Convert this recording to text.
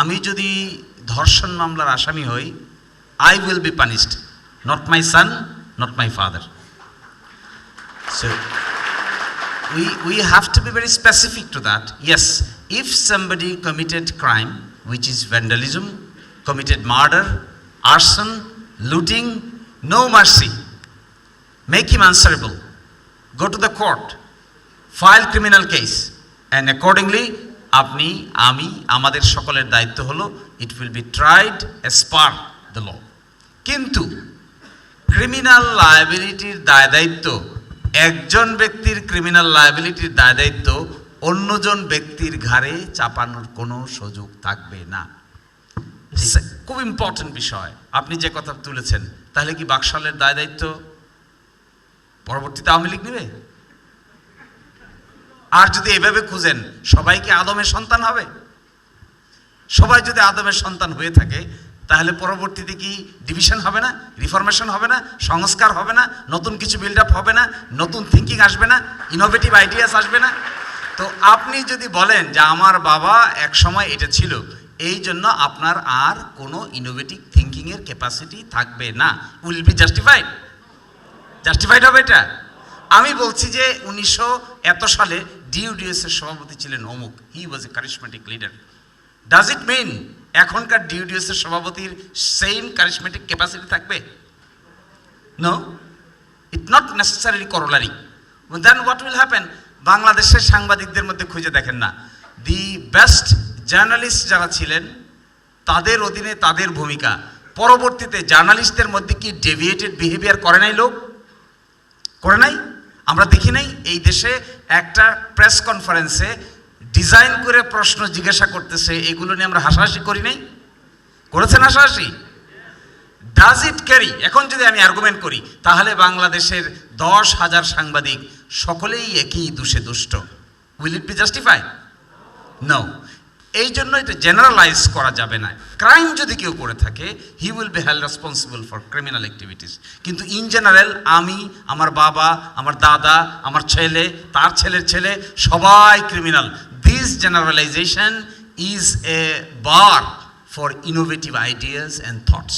আমি যদি ধর্ষণ মামলার আসামি হই I will be punished not my son not my father so we, we have to be very specific to that. Yes, if somebody committed crime, which is vandalism, committed murder, arson, looting, no mercy. Make him answerable. Go to the court, file criminal case, and accordingly, আপনি আমি আমাদের সকলের দায়িত্ব হলো it will be tried as per the law কিন্তু criminal লায়াবিলিটির দায় দায়িত্ব একজন ব্যক্তির ক্রিমিনাল লায়াবিলিটির দায় দায়িত্ব অন্যজন ব্যক্তির ঘাড়ে চাপানোর কোনো সুযোগ থাকবে না। খুব ইম্পর্টেন্ট বিষয়। আপনি যে কথা তুলেছেন তাহলে কি বাকশালের দায় দায়িত্ব? পরবর্তীতে আওয়ামী লীগ নেবে? আর যদি এভাবে খুঁজেন, সবাই কি আদমের সন্তান হবে? সবাই যদি আদমের সন্তান হয়ে থাকে, তাহলে পরবর্তীতে কি ডিভিশন হবে না রিফরমেশন হবে না, সংস্কার হবে না, নতুন কিছু বিল্ড আপ হবে না, নতুন থিঙ্কিং আসবে না ইনোভেটিভ আইডিয়াস আসবে না? তো আপনি যদি বলেন যে আমার বাবা এক সময় এটা ছিল, এই জন্য আপনার আর কোনো ইনোভেটিভ থিঙ্কিংয়ের ক্যাপাসিটি থাকবে না। উইল বি জাস্টিফাইড জাস্টিফাইড হবে এটা? আমি বলছি যে উনিশশো এত সালে ডিউডিএস এর সভাপতি ছিলেন অমুক। He was a charismatic leader does it mean এখনকার ডিউডিএস এর সভাপতির সেম কারিশমেটিক ক্যাপাসিটি থাকবে? No it not necessary corollary then what will happen বাংলাদেশের সাংবাদিকদের মধ্যে খুঁজে দেখেন না। দি বেস্ট জার্নালিস্ট যারা ছিলেন, তাদের অধীনে তাদের ভূমিকা। পরবর্তীতে জার্নালিস্টদের মধ্যে কি ডেভিয়েটেড বিহেভিয়ার করে নাই লোক? করে নাই? আমরা দেখি নাই, এই দেশে একটা প্রেস কনফারেন্সে ডিজাইন করে প্রশ্ন জিজ্ঞাসা করতেছে, এগুলো নিয়ে আমরা হাসাহাসি করি নাই। করেছেন হাসাহাসি? ডাজ ইট ক্যারি এখন যদি আমি আর্গুমেন্ট করি, তাহলে বাংলাদেশের দশ হাজার সাংবাদিক সকলেই একই দোষে দুষ্ট। Will it be justify no এই জন্য এটা জেনারেলাইজ করা যাবে না। ক্রাইম যদি কেউ করে থাকে he will be held responsible for criminal activities কিন্তু ইন জেনারেল আমি, আমার বাবা, আমার দাদা, আমার ছেলে, তার ছেলের ছেলে, সবাই criminal this generalisation is a bar for innovative ideas and thoughts